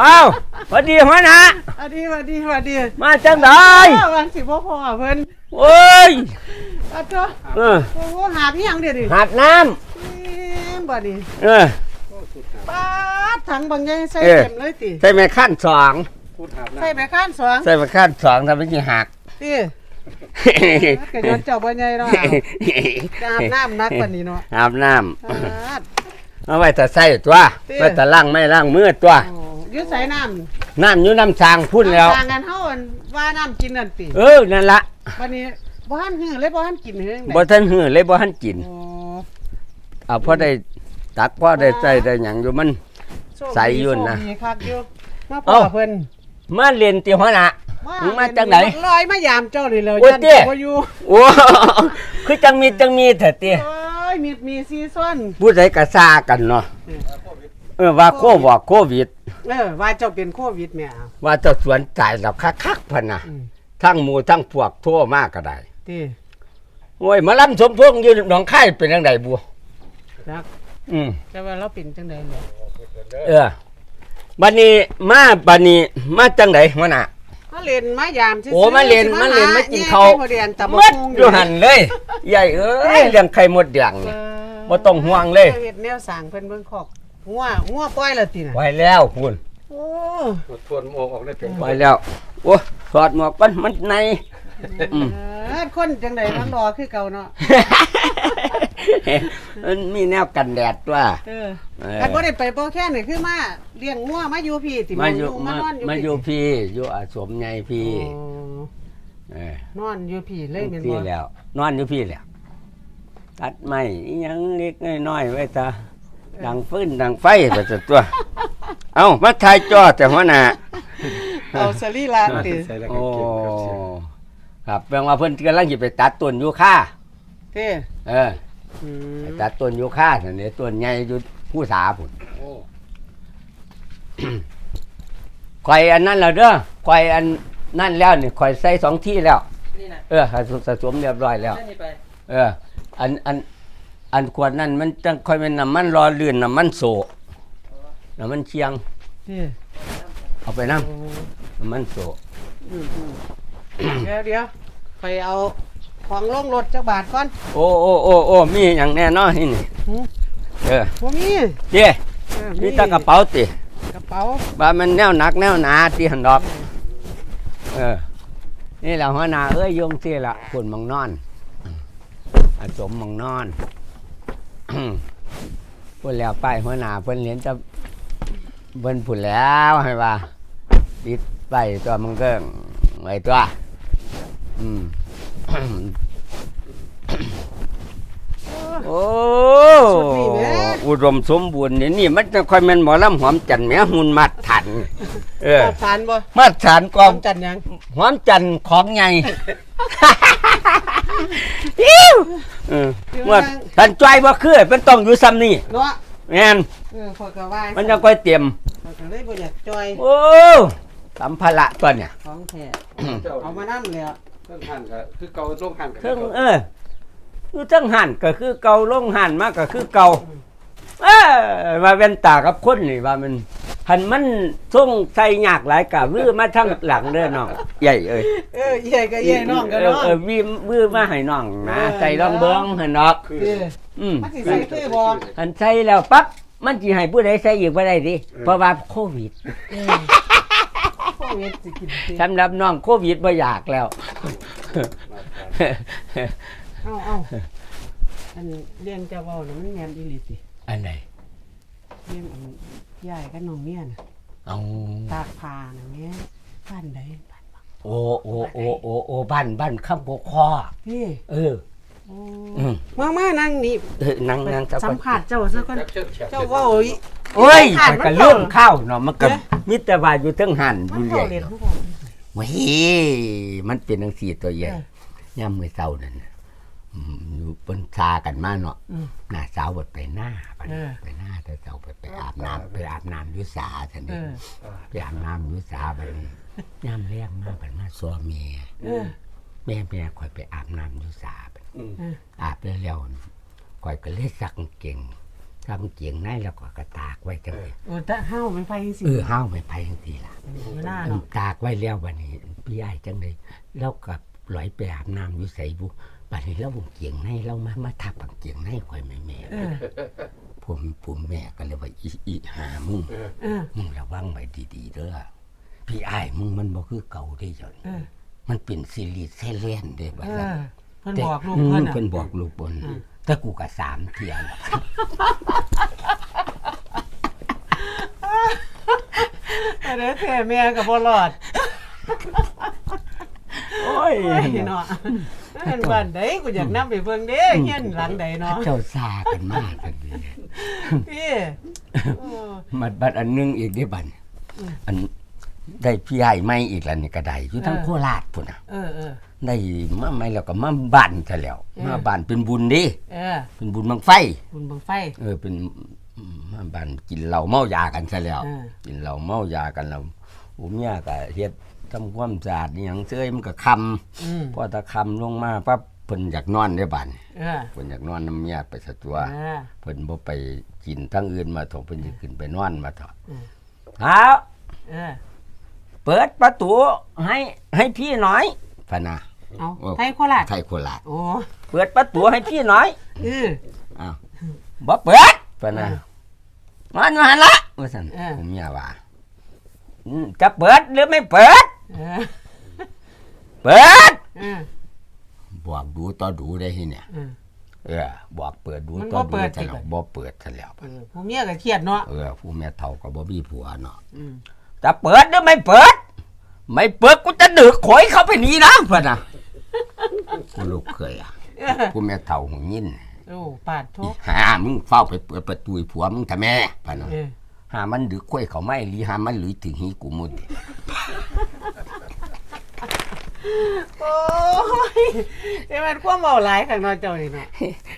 อ้าวสวัสดีหัวหน้าสวัสดีสวัสดีสวัสดีมาจังไดอ้าววันสิพ่อพ่อเพิ่นโอ้ยอัดตัวเออโอ้โหหาพี่ยังเดี๋ยวดิหาดน้แหมบ่ดีำเออปาดถังบางใหญ่ใส่เออเต็มเลยติใส่ไม้ขั้นสองพูดหาบน้ใส่ไปข้านสองใส่ไม้ขั้นสองทำให้กี่หัก ติก็ย้อนเจ้าบ่ใหญ่เนาะจะอาบน้ำนักกว่านี้เนาะอาบน้ปาดำเอาไว้แต่ใส่ตัวเตี้ยไว้แต่ล่างไม่ล่างมือตัว โอ้ อยืดใส่น้ำน้ำอยู่น้ำสางพุ่นแล้วต่างกันเฮาอันว่าน้ำกินนั่นติเออนั่นละวันนี้บ่ทันหื้อเลยบ่ทันกินเฮืองบ่ทันหือเลยบ่ทันกิน โอ้เอาพอได้ตักพอได้ใส่ได้หยังอยู่มัน โชคดีใส่ยุ่นนะ โชคดีคักอยู่มาพ่อเอ้าเพิ่นมาเรียนตีหัวหน้ามึงมาจากไหนลอยมายามเจ้านี่แล้วโอ้ยยันเตี้ยบ่อยู่โอ้ คือจังมีจังมีเถอะเตี้ยโอ้ยมีมีซีซั่นผู้ใดก็ซากันเนาะเออว่าโควิดโควิด เออว่าเจ้าเป็นโควิดแม่เอาว่าเจ้าสวนตายแล้วคักๆพะนะอืมทั้งหมู่ทั้งพวกโทั่วมากก็ได้ติโอ้ยมาลำสมพงษ์อยู่หนองคายเป็นจังไดบัวรักอืม แต่ว่าเราเป็นจังได๋เนี่ยเออบัดนี้มาบัดนี้มาจังไดหัวหน้า มาเล่นมายามซื่อๆโอ้มาเล่นสิมาเล่นหมากินข้าว แย่ไข่มดแดงตะหมบะดพุงอยู่หันเลย ใหญ่เอ้ยเรื่องไข่มดแดงนี่บ่ต้องห่วงเลย เฮ็ดแนวสร้างเพิ่นเบิ่งคอก งัวงัวปล่อยแล้วติน่ะไว้แล้วคุณโอ้ำทวนโมกออกได้เป็นไว้แล้ว โอ้ถอดหมวกกันมันใน อืม เออคนจังไดมันรอคือเก่าเนาะมันมีแนวกันแดดตัวเออเออคันบ่ได้ไปโปรแค่นี่คือมาเลี้ยงงัวมาอยู่พี่ติมาอยู่มามานอนอยู่มาอยู่พี่อยู่อาสมไงพี่โอ้เออนอนอยู่พี่เลยแม่นพี่บ่แล้ว นอนอยู่พี่แล้วตัดไม้อิหยังเล็กน้อยๆไว้ตา ดังฟืนดังไฟไปซะตัว เอ้ามาถ่ายจอแต่หัวหน้าเอาสรีระติใส่แล้วโอ้ก็เก็บกับเสียงครับแปลว่าเพิ่นกำลังสิไปตัดต้นยูคาเต้เอออืมไปตัดต้นยูคานั่นนี่ต้นใหญ่อยู่ผู้สาพุ่นโอ้ข่อยอันนั้นแล้วเด้อข่อยอันนั่นแล้วนี่ข่อยใส่สองที่แล้ว นี่นะเออสะสมเรียบร้อยแล้วนี่ไป เออ อันอัน อันขวดนั้นมันจังค่อยเป็นน้ำมันรอลื่นน้ำมันโซน้ำมันเชียงเต้เอาไปน้โอ้ำน้ำมันโซอืมอืมเดี๋ยวเดี๋ยวไปเอาของลงรถจักบาทก่อนโอ้โอ้โอ้โอ้มีอย่างแน่นอนนี่นี่หือเออบ่มีเจ้เออมีแตากระเป๋าติกระเป๋าว่ามันแนวหนักแนวหนาที่หันดอก เออ นี่แหละหัวหน้าเอ้ยโยงที่ละคนมังนอนอาสมมังนอน พูดแล้วไปหัวหน้าเพิ่นเรียนจะเพิ่นพูดแล้วให้ว่าติดไปตัวมันก็ไว้ตัว อืมโอ้สุดนี่แหม่อุดมสมบูรณ์นี่นี่มันจะค่อยแม่นหมอลำหอมจันทร์แหม่หุ่นมัดถันเออขอบทานบ่มัดถันคกอวางมจันทร์ยังหอมจันทร์ของไง อิ๊วเออเมื่อทันจ้อยบ่คือมันต้องอยู่ซ้ำนี่เนาะแม่นเออขอยก็ว่ามันจะค่อยเตรียมข้อยก็เลยบ่อยากจอยโอ้สัมภาระตัวเนี่ย ของแท้เจ้าเอามานํแล้วเครื่องหั่นก็คือเก่าลงหั่นกันเครื่องเออคือทั้งหันก็คือเก่าลงหันมากก็คือเก่า เออว่าเป็นตากับคนนี่ว่ามัน หันมันส่งใส่ยากหลายกะวื้อมาทั้งหลังเด้อน้องใหญ่เอ้ยเออใหญ่ก็ใหญ่น้องก็เออน้องเออวีวื้อมาให้น้องนะเออใส่รองเบิ้งให้นอกคือเอออืมมันสิใส่คือบ่อันใส่แล้วปั๊บมันสิให้ผู้ใดใส่อีกบ่ได้ดิเพราะว่าโควิดเออโควิดสิกินสิสำหรับน้องโควิดบ่อยากแล้วเอาเอาอันเลี้ยงเจ้าเว้าน่ะมันแม่นอีหลีติอันไหนเลี้ยงอัน ยายกับน้องเมียน่ะเอาตากผ้าน่ะแม่บ้านใดบ้านบักโอ้โอ้โอ้โอ้โอ้บ้านบ้านข้างโกคอพี่เออ โอ้อืม มามานั่งนี่เออนั่งนั่งจับสัมภาษณ์เจ้าซะก่อนจับเชือกเชือกเจ้าเว้าอี โอ้ยผ่านมันก็มันเรื่องเจ้าข้าวเนาะมันก็เอ๊ะ มิตรบาอยู่เทั้งหันอมันยู่เว้าใหญ่เล่นผู้บ่เว้ยมันเป็นจังซี่ตัวใหญ่เออย่ำมื้อเช้านั่นน่ะ อืมอยู่เปิ้นซากันมาเนาะอืม หน้าสาวบ่ไปหน้าบัดนี้เออ ไปหน้าแต่เจ้าไปไปอาบน้ำไปอาบน้ำอยู่สาซั่นเอนี่อ ไปอาบน้ำอยู่สาบัดนี้ย่ำแรงมาบัดมาซัวเมียเออ แม่แม่ข่อยไปอาบน้ำอยู่สาบัดอืมเออ อาบแล้วๆข่อยก็เลยซักกางเก่งทำเกียงในแล้วก็กระตากไว้จังเลยเออถ้าห้าวมันไปสิเออห้าวไม่ไปจังทีละไม่น่าอันเนาะตากไว้แล้วบัดนี้พี่ใหญ่จังเลยแล้วกับลอยไปอาบน้ำอยู่ใส่บุ บัดนี้เราบุเกียงในเรามามาทับปังเกียงในข่อยแม่แม่เออ ผมผมแม่ก็เลยว่าอีอีหามึงเออ มึงระวังไว้ดีๆเด้อพี่อ้ายมึงมันบ่คือเก่าเด้จอนเออ มันเป็นซีรีส์เซเลนเด้บัดเอนั้น อเพิ่นบอกลูกเพิ่นอืมอะเพิ่นบอกลูกเพิ่นแต่กูก็สามเที่ยแล้วอันนี้แท้แม่ก็บ่รอดโอ้ยโอ้ยเนาะ มันบ้านใดกูอยากนำไปเบิ่งเด้เฮียนหลังใดเนาะเจ้าซากันมากกันเลยพี่โอ้มัดบัดอันหนึงอีกได้บัดอันได้พี่ใหญ่ไม่อีกแล้วนี่ก็ได้อยู่ทั้งโคราชพุ่นน่ะเออเออได้มาไม่แล้วก็มาบ้านซะแล้วเออมาบ้านเป็นบุญเดิเออเป็นบุญบังไฟ บุญบังไฟ เออเป็นมาบ้านกินเหล้าเมายากันซะแล้วเออกินเหล้าเมายากันแล้วอุ้มยาก็เฮ็ด ทำความสะอาดอหยังเสื้อมันก็คำอืมพอตะคำลงมาปั๊บเพิ่นอยากนอนได้บัดเออเพิ่นอยากนอนน้ำเมียไปซะตัว เออ เพิ่นบ่ไปกินทั้งอื่นมาถกเพิ่นสิขึ้นไปนอนมาเถอะอืมเอาเออเปิดประตูให้ให้พี่หน่อยพะนะเอาโอ้ไทยโคราชไทยโคราชโอ้เปิดประตูให้พี่หน่อยเออ อ้าวบ่เปิดพะนะมันอยู่หั่นละว่าซั่นเออ ผมเมียว่าอืมจะเปิดหรือไม่เปิด เออเปิด เออ บอกดูต่อดูได้ที่เนี่ย เออ เออ บอกเปิดดูมันต่อบ่เปิดูดซะสิ แล้วบ่เปิดซะแล้ว เออผู้เมียก็เครียดเนาะเออ ผู้แม่เฒ่าก็บ่มีผัวเนาะอืมจะเปิดหรือไม่เปิด ไม่เปิดกูจะดึกขอยเข้าไปนี่นะเพื่อนนะกูลูกเคยอะ เออกูแม่เฒ่าหงยินโอ้ปาดโทษหามึงเฝ้าไปเปิดประตูให้ผัวมึงทำแม่เพื่อนนะเออหามันดึกขอยเขาไม่หรือหามันหรือถึงหีกูมุด โอ้ยเอ้มันความเมาหลายข้างนอกเจ้านี่เนาะ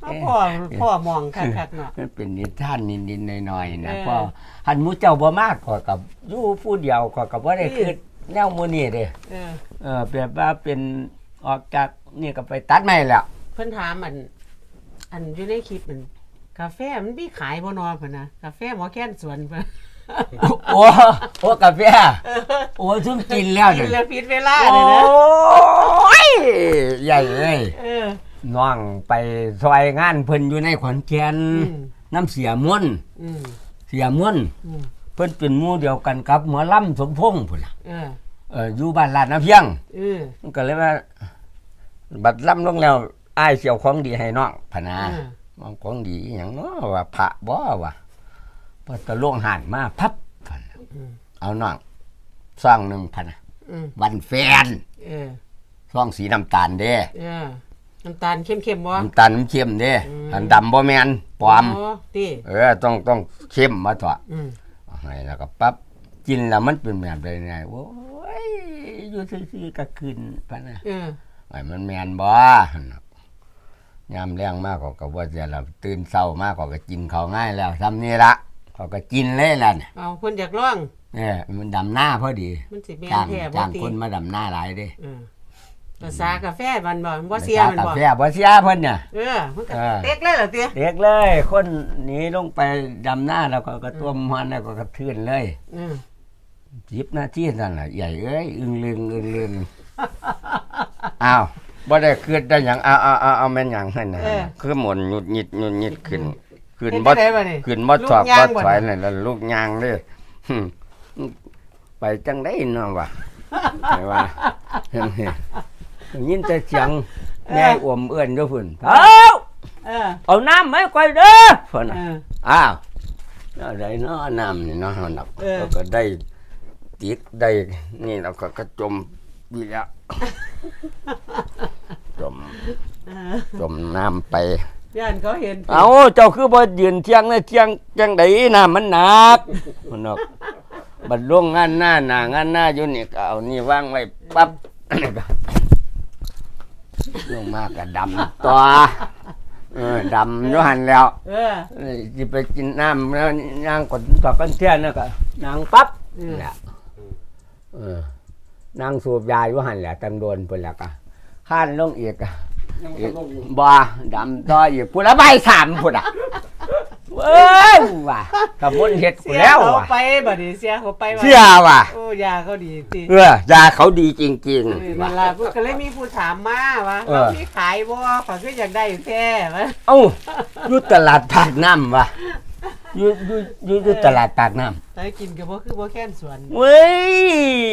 เอาพ่อพ่อมองคักๆเนาะ มันเป็นนิทานนิดๆหน่อยๆนะเออเพอหันหมูเจ้าบ่มากขอยกับอยู่ผู้เดียวขอยกับว่าได้อืมคือแนวหมูนี่เด้เออ เออแบบว่าเป็นออกจากนี่ก็ไปตัดไม้แล้วเพิ่นถามอัน อันอยู่ในคลิปมันกาแฟมันมีขายบ่เนอเพิ่นนะกาแฟหมอแค้นสวนเพิ่น โอ้โอ้กาแฟโอ้ซุ่มกินแล้วกิเนี่ยนแล้วผิดเวลาโอเลยนะ้ยใหญ่เอ้ยเออ น้องไปซอยงานเพิ่นอยู่ในขอนแก่นอืม น้ำเสียม่วนอืมเสียม่วนอืมเพิ่นเป็นหมู่เดียวกันกับหมอลำสมพงษ์พุ่นล่ะเออเอออยู่บ้านลาดน้ำเพียง เออมันก็เลยว่า บัดลำลงแล้วอ้ายเสียวของดีให้น้องพะนาเออ มองของดีอหย่างเนาะว่าพระบ่ว่าพอตะลวงหันมาพับพันน่ะอืมเอาน้องซ่องหนึ่งพันน่ะอืมวันแฟนเออซ่องสีน้ำตาลเด้เออน้ำตาลเข้มๆบ่น้ำตาลมันเข้มเด้อืมอันดำบ่แมนปลอม โติเออต้องต้องเข้มมาเถอะอืมเอาให้แล้วก็ปั๊บกินแล้วมันเป็นแบบใดไงโอ้ยอยู่ซื่อๆก็ขึ้นปะนะเออ ไอ้มันแมนบ่ยามแรงมากกว่าก็บ่จะละตื่นเช้ามากกว่าก็กินเขาวง่ายแล้วซ้ำนี่ละ เขาก็กินเลยล่ะเนี่ยเอาเพิ่นอยากลองเนี่ยมันดำหน้าพอดีมันสิแม่นจ้างแท้บ่จ้างติคนมาดำหน้าหลายเด้เออภาษากาแฟมันบ่บ่เสียมันกาบ่แฟบ่เสียเพิ่นเนี่ย เออมันก็เออ เต็กเลยเหรอติเด็กเลย คนหนีลงไปดำหน้าแล้วก็กระต้มมันแล้วก็กระทืนเลยอืมสิบนาทีนั่นแหละใหญ่เอ้ยอึงลึงอึงลึงอ้าวบ่ได้คืดได้หยังเอาเอาเอาเอาแม่นหยังให้นะคือหมุนหยุดหยิดหยุดหยิดขึ้น ขึ้นเฮ็ดบ่จังไดบัดนี้ขึ้นบ่ถอกลูกย่าบ่งบ่ถอยเนี่ยนั่นแล้วลูกยางเด้อหึไปจังได๋เนาะวะไงว่าเห็นไหมยินแต่เสียงแม่อวมเอื้อนอยู่พุ่นเอ้าเออเอาน้ำมาให้ก่อยเด้อพุ่นเอน่ะ อ อ้าวเอาได้เนาะน้ำนี่เนาะเฮานับเออแล้วก็ได้ติดได้ นี่แล้วก็กระจมดีแล้วจม เออจมน้ำไป ย่านเขาเห็นเอาเจ้าคือบ่ยืนเที่ยงนะเที่ยงจังไดน้ำมันหนักมันนกบัดลงงานหน้าหน้างานหน้าอยู่นี่ก็เอานี่วางไว้ปั๊บลงมากก็ดำตัวเออดำอยู่หันแล้วเออเอ้ยสิไปกินน้ำแล้วย่างกดกับกันเทียนนะก็นางปั๊บอืมแหละเออนางสูบยาอยู่หันแหละตังโดนเพิ่นแล้วก็ข้านลงอีกอะ ยังอีบ่กลงอยู่บ่ดำต่ออีกพุ่นละใบายสามพุ่นอะโเอ้ยว่ะกำมนเฮ็ดกูเสียแล้วเขาว่ะไปบัดนี้เสียเขาไปว่ะเชื่อว่ะโอ้ยาเขาดีจริงเออยาเขาดีจริงเออๆนั่ว่ะนล่ะก็เลยมีผู้ถามมาว่าเออเรามีขายบ่ขอยก็อยากได้แท้วะเอ้าอยู่ตลาดปากน้ำว่ะอยู่อยู่อยู่อยู่ตลาดปากน้ำ แต่กินก็บ่คือบ่แค่นสวนเว้ย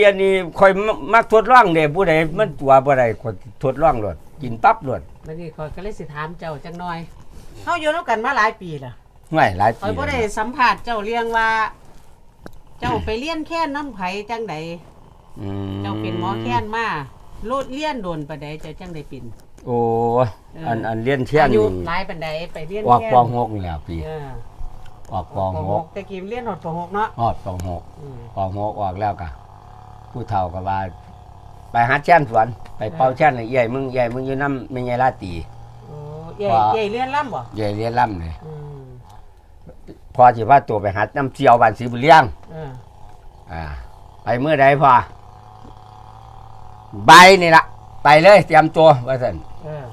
อันนี้คอยมัมักทดลองเด้ผู้ใดมันตัวบ่ได้คอยทดลองโลด กินปั๊บโลดบัดนี้ขอยก็เลยสิถามเจ้าจังหน่อยเฮาอยู่นำกันมาหลายปีแล้วง่ายหลายขอปียบ่ได้แล้วสัมภาษณ์เจ้าเรียงว่า เจ้าไปเรียนแค่นน้ำไผจังใดอืมเจ้าเป็นหมอแค้นมาโลดเรียนโดนปานใดเจ้าจังได้เป็นโอ้เอออัอันอันเรียนเทียนอายุนี่หลายปานใดไปเรียนออกแค้ปน .6 นี่แหล้วพี่เออออกปป .6 แต่กี้เรียนหอดป .6 เนาะออกปอืม .6 ป .6 ออกแล้วก็ผู้เฒ่าก็ว่า ไปหาแช่นสวนไปเป่าแช่นให้ใหญ่มึงใหญ่มึงอยู่นำแม่ใหญ่ลาตีโอ้ใหญ่ว่าใหญ่เรียนล่ำบ่ใหญ่เรียนล่ำเลยอืมพอสิว่าตัวไปหาน้ำเจียวบ้านศรีบุญเลี้ยงเอออ่าไปเมื่อใดพอใบนี่ละไปเลยเตรียมตัวว่าซั่นเออ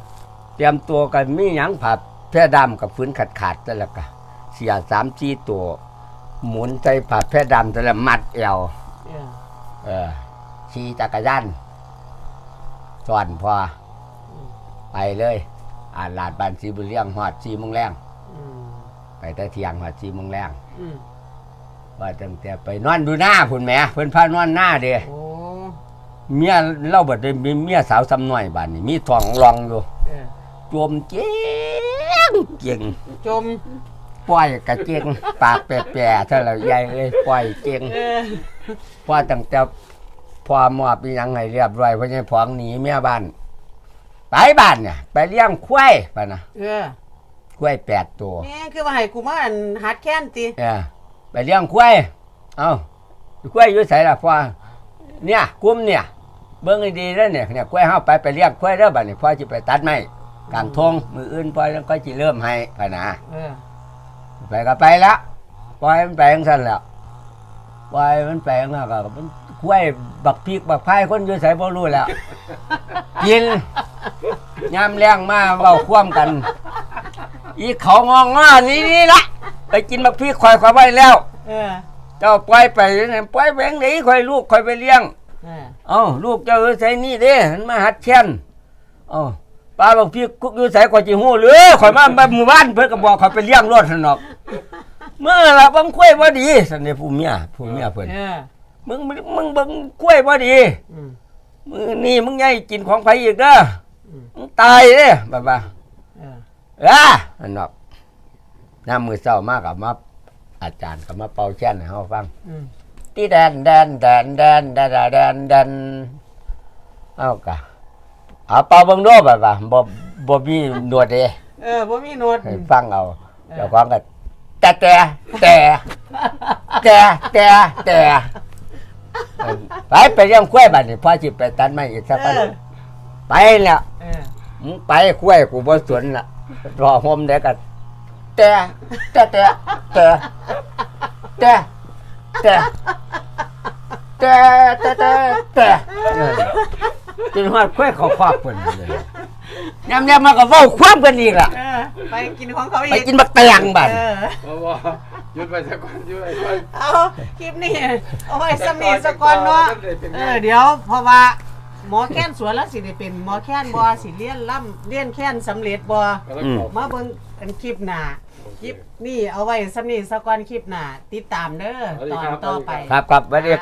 เตรียมตัวกันมีหยังผัดแพร่ดำกับฟื้นขาดขาดๆแต่ละกะเสียสามจีตัว หมุนใจผัดแพร่ดำแต่ละมัดเอวเออเออขี่จักรยาน สอนพอไปเลยอ่านลาดบานสีบุญเลี้ยงหอดสีโมงแรงอืมไปแต่เที่ยงหอดสีโมงแรงอืมว่าตั้งแต่ไปนอนดูหน้าพุ่นแหม่เพิ่นพานอนหน้าเด้โอ้เมียเล่าบัดได้มีเมียสาวซ้ำน้อยบ้านนี่มีทองรองอยู่เออจวมเจ๊งเก่งจมปล่อยกระเจงปากแปรๆเท่าไหร่ใหญ่เอ้ยปล่อยเจงเออ พอตั้งแต่ พอมอบอีหยังให้เรียบร้อยเพราะฉะนั้นพองหนีเมียบ้านไปบ้านเนี่ยไปเลี้ยงควายป่ะนะเออควายแปดตัวแม่คือว่าให้กูมาอันหัดแค้นติเออไปเลี้ยงควายเอ้าควายอยู่ไสล่ะพ่อเนี่ยกลุ่มเนี่ย เบิ่งให้ดีแล้วเนี่ยเนี่ยควายเฮาไปไปเลี้ยงควายเด้อบัดนี้พ่อสิไปตัดไม้กลางทงมืออื่นพ่อแล้วก็สิเริ่มให้ป่ะนะเออ ไปก็ไปแล้วปล่อยมันไปจังซั่นแหล้ว ปล่อยมันไปจังนั้นก็มันควายบักพริกบักพายคนอยู่ไสบ่รู้แล้วกินยามแรงมาเว้าคว่ำกัน อีเขางองง้อนี่นี่ละไปกินบักพริกข่อยข่อยไว้แล้ว เออเจ้าปล่อยไปนั่นปล่อยแบงไหนข่อยลูกข่อยไปเลี้ยง เออเอ้าลูกเจ้าอยู่ไสนี่เด้มันมาหัดเช่นเอ้าป้าบักพริกกุกอยู่ไสข่อยสิฮู้หรือข่อยมาบ้านหมู่บ้านเพิ่นก็บอกข่อยไปเลี้ยงรถซั่นดอก เมื่อละบังกล้วยบ่ดีซั่นเด้ผู้เมียผู้เมียเพิ่นเออมึงมึงมึงเบิ่งกล้วยบ่ดีอืมมึงนี่มึงอย่าให้กินของไผอีกเด้ออืมมึงตายเด้บ่าบ่าเออเอ้าอันนอกน้ำมือเศร้ามากกับมาอาจารย์กับมาเป่าแช่นให้เฮาฟัง อืมที่แดนแดนแดนแดนแดนแดนแดนเอากะเอาเป่าเบิ่งโดบ่บ่าบ่บ่มีหนวดเด้ เออบ่มีโนดให้ฟังเอาเออ เจ้าของก็ แต่แต่แต่แต่แต่แต่เออไปไปเลี้ยงกล้วยบัดนี้พ่อสิไปตัดไม้อีกสักเอพันอไปแล้วเออมึงไปกล้วยกูบ่สนละรอโฮมเด็กกันแต่แต่แต่แต่แต่แต่แต่แต่แต่แต่เออจนฮอดกล้วยเขาควักเพิ่นเลยยามๆมาก็เว้าความกันอีกล่ะ เออ ไปกินของเขาอีกไปกินบักแตงบัดเออเพราะว่าหยุดไปสักก่อนหยุดไปก่อน เอาคลิปนี้เอาไว้สำนีสก่อนเนาะเออเดี๋ยวเพราะว่าหมอแค้นสวนแล้วสิได้เป็นหมอแค้นบ่สิเลี้ยนล่ำเลี้ยนแค้นสำเร็จบ่แล้วก็ขอบมาเบิ่งอันคลิปหน้าคลิปนี่เอาไว้สำนีสก่อนคลิปหน้าติดตามเด้อตอนต่อไป ครับครับไว้เรียก